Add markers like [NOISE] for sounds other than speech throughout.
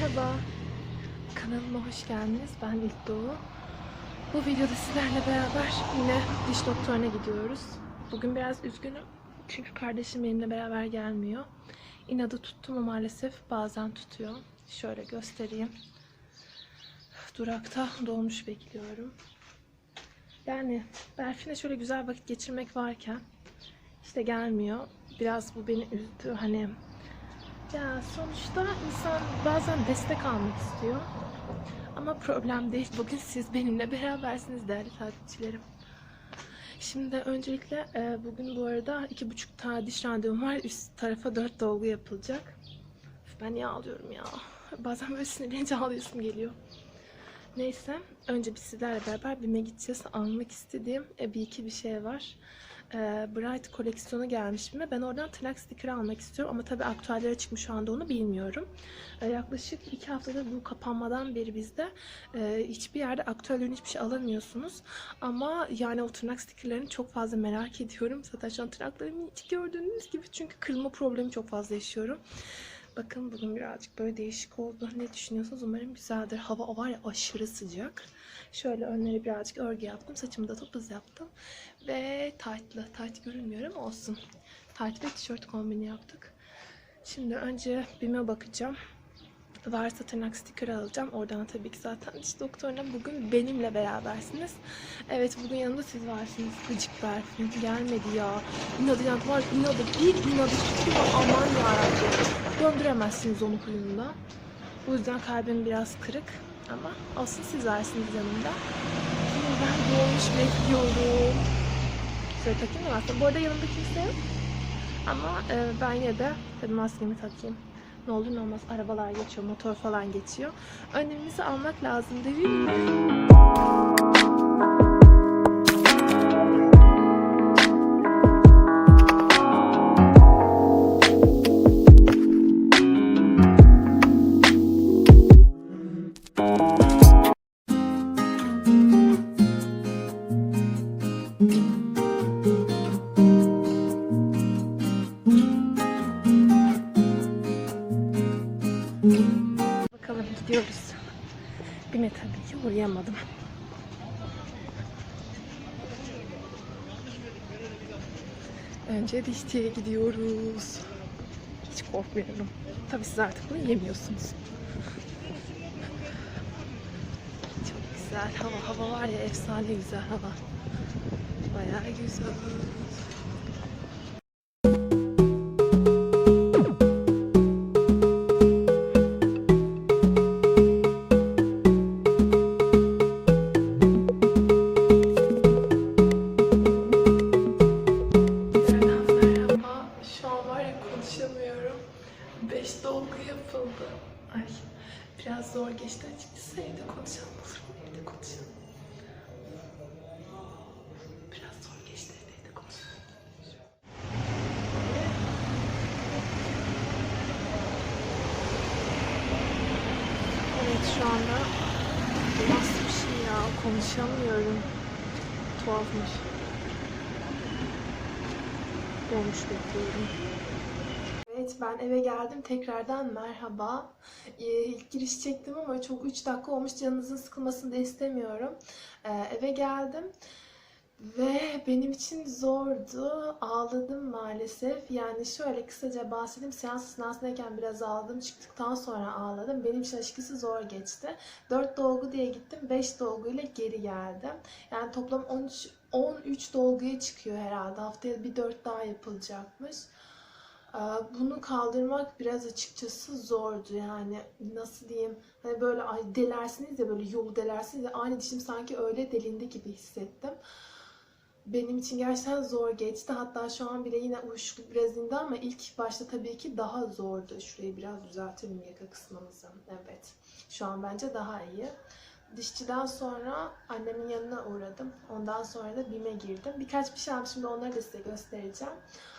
Merhaba. Kanalıma hoş geldiniz. Ben İlk Doğu. Bu videoda sizlerle beraber yine diş doktoruna gidiyoruz. Bugün biraz üzgünüm. Çünkü kardeşim benimle beraber gelmiyor. İnadı tuttu mu maalesef bazen tutuyor. Şöyle göstereyim. Durakta dolmuş bekliyorum. Yani Berfin'e şöyle güzel vakit geçirmek varken işte gelmiyor. Biraz bu beni üzdü. Hani ya sonuçta insan bazen destek almak istiyor. Ama problem değil. Bugün siz benimle berabersiniz değerli takipçilerim. Şimdi öncelikle e, bugün bu arada iki buçuk tane randevum var. Üst tarafa dört dolgu yapılacak. Ben niye ağlıyorum ya? Bazen böyle sinirlenince ağlayasım geliyor. Neyse. Önce bir sizlerle beraber BİM'e gideceğiz. Almak istediğim e, bir iki bir şey var. E, Bright koleksiyonu gelmiş BİM'e. Ben oradan tırnak stikeri almak istiyorum. Ama tabii aktüellere çıkmış şu anda onu bilmiyorum. E, yaklaşık iki haftadır bu kapanmadan beri bizde e, hiçbir yerde aktüel ürün hiçbir şey alamıyorsunuz. Ama yani o tırnak stikerlerini çok fazla merak ediyorum. Zaten şu an tırnaklarım hiç gördüğünüz gibi çünkü kırılma problemi çok fazla yaşıyorum. Bakın bugün birazcık böyle değişik oldu. Ne düşünüyorsunuz? Umarım güzeldir. Hava var ya aşırı sıcak. Şöyle önleri birazcık örgü yaptım. Saçımı da topuz yaptım. Ve tight'lı. Tight görünmüyor ama olsun. Tight ve tişört kombini yaptık. Şimdi önce BİM'e bakacağım. Varsa tırnak sticker alacağım. Oradan tabii ki zaten diş doktoruna bugün benimle berabersiniz. Evet bugün yanımda siz varsınız. Gıcık Berfin gelmedi ya. İnadı yani var inadı bir inadı tutuyor. Aman yarabbim. Döndüremezsiniz onu huyunda. Bu yüzden kalbim biraz kırık. Ama olsun siz varsınız yanımda. Şimdi ben dolmuş bekliyorum. Şöyle takayım mı aslında? Bu arada yanımda kimse yok. Ama e, ben yine de tabii maskemi takayım. Ne olur ne olmaz arabalar geçiyor, motor falan geçiyor. Önlemimizi almak lazım değil mi? Bakalım Önce dişçiye gidiyoruz. Hiç korkmuyorum. Tabii siz artık bunu yemiyorsunuz. Çok güzel hava. Hava var ya efsane güzel hava. Bayağı güzel. Şu anda nasıl bir şey ya? Konuşamıyorum. Tuhafmış. Dolmuş bekliyorum. Evet ben eve geldim. Tekrardan merhaba. Ee, ilk giriş çektim ama çok 3 dakika olmuş. Canınızın sıkılmasını da istemiyorum. Ee, eve geldim. Ve benim için zordu. Ağladım maalesef. Yani şöyle kısaca bahsedeyim. Seans esnasındayken biraz ağladım. Çıktıktan sonra ağladım. Benim için açıkçası zor geçti. 4 dolgu diye gittim. 5 dolguyla geri geldim. Yani toplam 13 13 dolguya çıkıyor herhalde. Haftaya bir 4 daha yapılacakmış. Ee, Bunu kaldırmak biraz açıkçası zordu yani nasıl diyeyim hani böyle delersiniz ya böyle yolu delersiniz ya aynı dişim sanki öyle delindi gibi hissettim. Benim için gerçekten zor geçti. Hatta şu an bile yine uyuşukluk biraz indi ama ilk başta tabii ki daha zordu. Şurayı biraz düzeltelim yaka kısmımızı. Evet. Şu an bence daha iyi. Dişçiden sonra annemin yanına uğradım. Ondan sonra da BİM'e girdim. Birkaç bir şey almışım şimdi onları da size göstereceğim.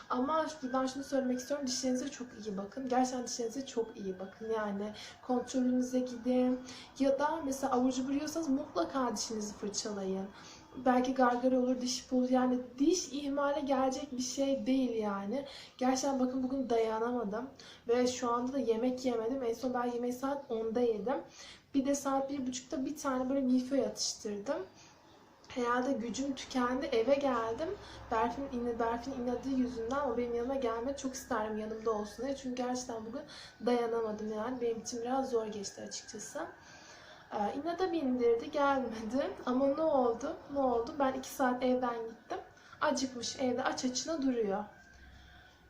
Ama buradan şunu söylemek istiyorum. Dişlerinize çok iyi bakın. Gerçekten dişlerinize çok iyi bakın. Yani kontrolünüze gidin. Ya da mesela avucu vuruyorsanız mutlaka dişinizi fırçalayın. Belki gargara olur, diş olur. Yani diş ihmale gelecek bir şey değil yani. Gerçekten bakın bugün dayanamadım. Ve şu anda da yemek yemedim. En son ben yemeği saat 10'da yedim. Bir de saat 1.30'da bir tane böyle milföy atıştırdım. Herhalde gücüm tükendi. Eve geldim. Berfin, ine, Berfin inadı yüzünden o benim yanıma gelmedi. Çok isterim yanımda olsun diye. Çünkü gerçekten bugün dayanamadım yani. Benim için biraz zor geçti açıkçası. İnada bindirdi gelmedi. Ama ne oldu? Ne oldu? Ben iki saat evden gittim. Acıkmış evde aç açına duruyor.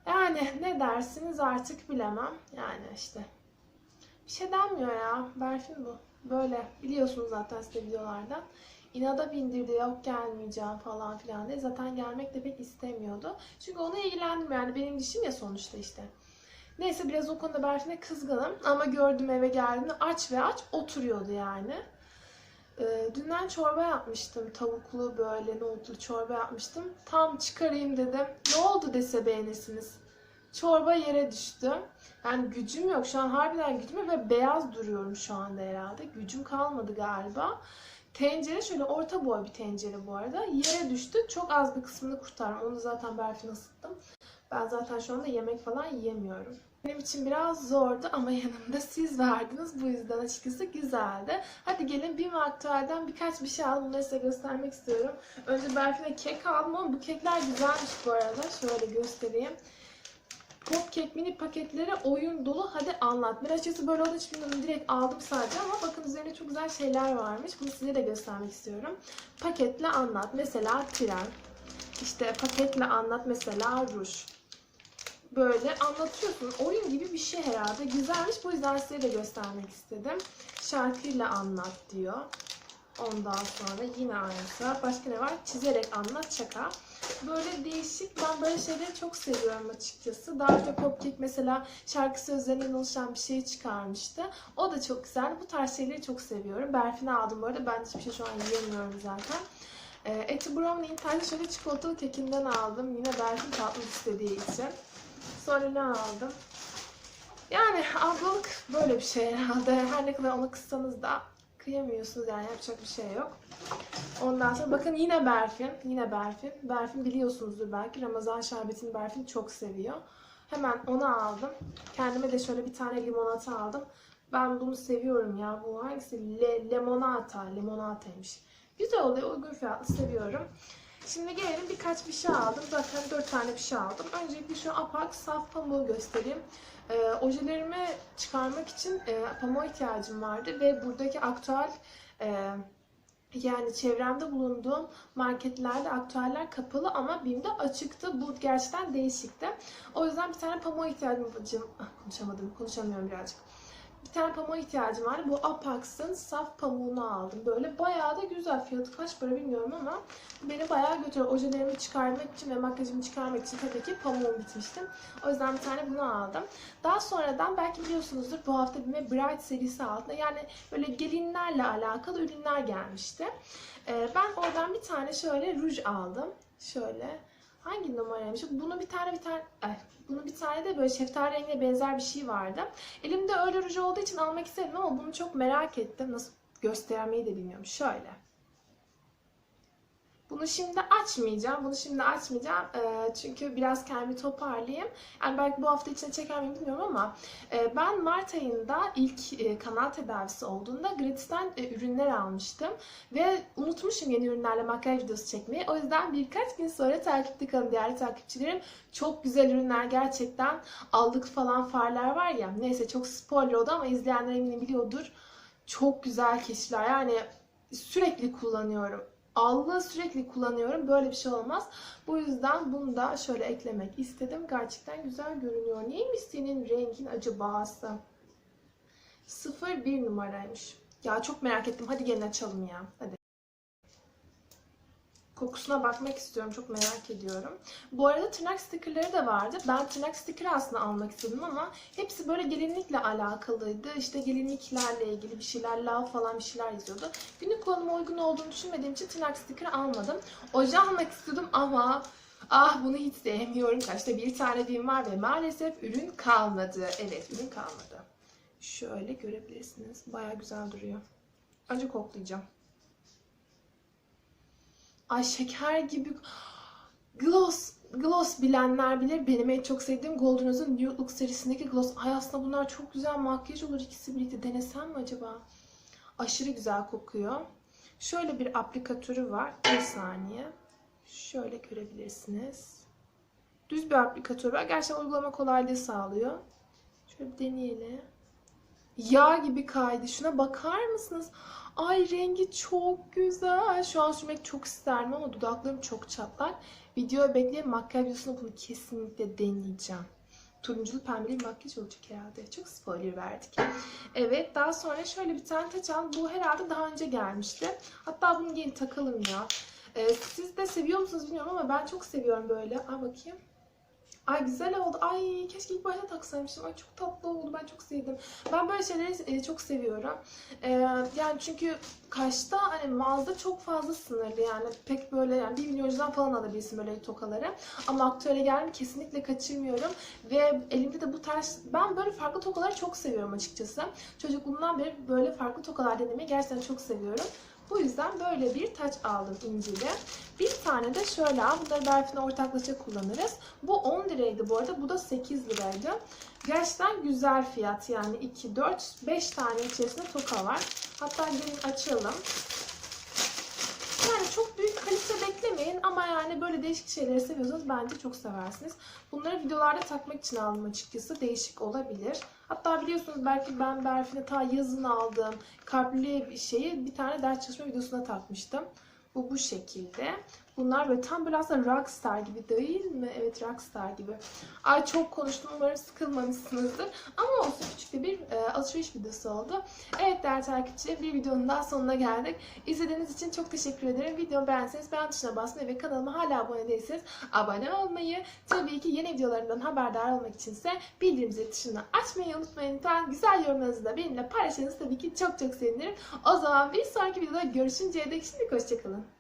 Yani ne dersiniz artık bilemem. Yani işte. Bir şey denmiyor ya. Berfin bu. Böyle biliyorsunuz zaten size videolardan. İnada bindirdi yok gelmeyeceğim falan filan diye. Zaten gelmek de pek istemiyordu. Çünkü ona ilgilendim yani benim dişim ya sonuçta işte. Neyse biraz o konuda Berfin'e kızgınım. Ama gördüm eve geldiğinde aç ve aç oturuyordu yani. Ee, dünden çorba yapmıştım. Tavuklu böyle nohutlu çorba yapmıştım. Tam çıkarayım dedim. Ne oldu dese beğenirsiniz. Çorba yere düştü. Yani gücüm yok. Şu an harbiden gücüm yok ve beyaz duruyorum şu anda herhalde. Gücüm kalmadı galiba. Tencere şöyle orta boy bir tencere bu arada. Yere düştü. Çok az bir kısmını kurtardım. Onu zaten Berfin'e ısıttım. Ben zaten şu anda yemek falan yiyemiyorum. Benim için biraz zordu ama [LAUGHS] yanımda siz vardınız. Bu yüzden açıkçası güzeldi. Hadi gelin bir aktüelden birkaç bir şey aldım. Bunları size göstermek istiyorum. Önce Berfin'e kek aldım ama bu kekler güzelmiş bu arada. Şöyle göstereyim. Pop kek mini paketleri oyun dolu hadi anlat. Ben açıkçası böyle olduğu için bunu direkt aldım sadece ama bakın üzerinde çok güzel şeyler varmış. Bunu size de göstermek istiyorum. Paketle anlat. Mesela tren. İşte paketle anlat mesela ruj. Böyle anlatıyorsun. Oyun gibi bir şey herhalde. Güzelmiş. Bu yüzden size de göstermek istedim. Şarkıyla anlat diyor. Ondan sonra yine aynısı. Başka ne var? Çizerek anlat şaka. Böyle değişik. Ben böyle şeyleri çok seviyorum açıkçası. Daha önce Popkek mesela şarkı sözlerinden oluşan bir şey çıkarmıştı. O da çok güzel. Bu tarz şeyleri çok seviyorum. Berfin'e aldım bu arada. Ben hiçbir şey şu an yiyemiyorum zaten. E, Eti Brownie'nin tane şöyle çikolatalı kekinden aldım. Yine Berfin tatlı istediği için. Sonra ne aldım? Yani ablalık böyle bir şey herhalde. Her ne kadar onu kıssanız da kıyamıyorsunuz yani yapacak bir şey yok. Ondan sonra bakın yine Berfin. Yine Berfin. Berfin biliyorsunuzdur belki. Ramazan şerbetini Berfin çok seviyor. Hemen onu aldım. Kendime de şöyle bir tane limonata aldım. Ben bunu seviyorum ya. Bu hangisi? Le, limonata. Limonataymış. Güzel oluyor. Uygun fiyatlı seviyorum. Şimdi gelelim birkaç bir şey aldım. Zaten dört tane bir şey aldım. Öncelikle şu Apak saf pamuğu göstereyim. Ee, ojelerimi çıkarmak için e, pamuğa ihtiyacım vardı ve buradaki aktüel e, yani çevremde bulunduğum marketlerde aktüeller kapalı ama BİM'de açıktı. Bu gerçekten değişikti. O yüzden bir tane pamuğa ihtiyacım var. Konuşamadım, konuşamıyorum birazcık. Bir tane pamuğa ihtiyacım vardı. Bu Apax'ın saf pamuğunu aldım. Böyle bayağı da güzel. Fiyatı kaç para bilmiyorum ama beni bayağı götürüyor. Ojelerimi çıkarmak için ve makyajımı çıkarmak için tabii ki pamuğum bitmişti. O yüzden bir tane bunu aldım. Daha sonradan belki biliyorsunuzdur bu hafta bir Bright serisi altında yani böyle gelinlerle alakalı ürünler gelmişti. Ee, ben oradan bir tane şöyle ruj aldım. Şöyle. Hangi numaraymış? Bunu bir tane bir tane ay, bunun bir tane de böyle şeftali rengine benzer bir şey vardı. Elimde öyle ruj olduğu için almak istedim ama bunu çok merak ettim. Nasıl göstermeyi de bilmiyorum. Şöyle. Bunu şimdi açmayacağım. Bunu şimdi açmayacağım. Ee, çünkü biraz kendimi toparlayayım. Yani belki bu hafta içinde çeker miyim bilmiyorum ama e, ben Mart ayında ilk e, kanal tedavisi olduğunda Gratis'ten e, ürünler almıştım. Ve unutmuşum yeni ürünlerle makyaj videosu çekmeyi. O yüzden birkaç gün sonra takipte kalın değerli takipçilerim. Çok güzel ürünler gerçekten. Aldık falan farlar var ya. Neyse çok spoiler oldu ama izleyenler eminim biliyordur. Çok güzel kişiler. Yani sürekli kullanıyorum allığı sürekli kullanıyorum. Böyle bir şey olmaz. Bu yüzden bunu da şöyle eklemek istedim. Gerçekten güzel görünüyor. Neymiş senin rengin acabası? 01 numaraymış. Ya çok merak ettim. Hadi gelin açalım ya. Hadi. Kokusuna bakmak istiyorum. Çok merak ediyorum. Bu arada tırnak stikerleri de vardı. Ben tırnak stikeri aslında almak istedim ama hepsi böyle gelinlikle alakalıydı. İşte gelinliklerle ilgili bir şeyler, lav falan bir şeyler yazıyordu. Günlük kullanıma uygun olduğunu düşünmediğim için tırnak stikeri almadım. Oje almak istedim ama ah bunu hiç sevmiyorum. Kaçta bir tane BİM var ve maalesef ürün kalmadı. Evet ürün kalmadı. Şöyle görebilirsiniz. Baya güzel duruyor. Önce koklayacağım. Ay şeker gibi. Gloss. Gloss bilenler bilir. Benim en çok sevdiğim Golden Rose'un Nude Look serisindeki gloss. Ay aslında bunlar çok güzel makyaj olur ikisi birlikte. Denesem mi acaba? Aşırı güzel kokuyor. Şöyle bir aplikatörü var. Bir saniye. Şöyle görebilirsiniz. Düz bir aplikatör var. Gerçekten uygulama kolaylığı sağlıyor. Şöyle bir deneyelim. Yağ gibi kaydı. Şuna bakar mısınız? Ay rengi çok güzel. Şu an sürmek çok isterim ama dudaklarım çok çatlak. Videoya bekleyin. Makyaj videosunda bunu kesinlikle deneyeceğim. Turunculu pembeli bir makyaj olacak herhalde. Çok spoiler verdik. Evet daha sonra şöyle bir tane taç. Bu herhalde daha önce gelmişti. Hatta bunu gelin takalım ya. Ee, siz de seviyor musunuz bilmiyorum ama ben çok seviyorum böyle. Ay bakayım. Ay güzel oldu. Ay keşke ilk başta taksaymışım. Ay çok tatlı oldu. Ben çok sevdim. Ben böyle şeyleri e, çok seviyorum. Ee, yani çünkü kaşta hani mağazada çok fazla sınırlı yani. Pek böyle yani 1 milyoncudan falan alabilirsin böyle tokaları. Ama aktöre geldim kesinlikle kaçırmıyorum. Ve elimde de bu tarz... Ben böyle farklı tokaları çok seviyorum açıkçası. Çocukluğumdan beri böyle farklı tokalar denemeyi gerçekten çok seviyorum. Bu yüzden böyle bir taç aldım incili. Bir tane de şöyle al. Bunları Berfin'e ortaklaşa kullanırız. Bu 10 liraydı bu arada. Bu da 8 liraydı. Gerçekten güzel fiyat. Yani 2, 4, 5 tane içerisinde toka var. Hatta gelin açalım. Yani çok büyük kalite böyle değişik şeyleri seviyorsanız bence çok seversiniz. Bunları videolarda takmak için aldım açıkçası. Değişik olabilir. Hatta biliyorsunuz belki ben Berfin'e ta yazın aldığım kalpli bir şeyi bir tane ders çalışma videosuna takmıştım. Bu bu şekilde. Bunlar böyle tam böyle aslında rockstar gibi değil mi? Evet rockstar gibi. Ay çok konuştum umarım sıkılmamışsınızdır. Ama olsun küçük alışveriş videosu oldu. Evet değerli takipçiler bir videonun daha sonuna geldik. İzlediğiniz için çok teşekkür ederim. Videomu beğenseniz beğen tuşuna basmayı ve kanalıma hala abone değilseniz abone olmayı, tabii ki yeni videolarımdan haberdar olmak içinse bildirim zil tuşunu açmayı unutmayın. Lütfen güzel yorumlarınızı da benimle paylaşırsanız tabii ki çok çok sevinirim. O zaman bir sonraki videoda görüşünceye dek şimdi hoşçakalın.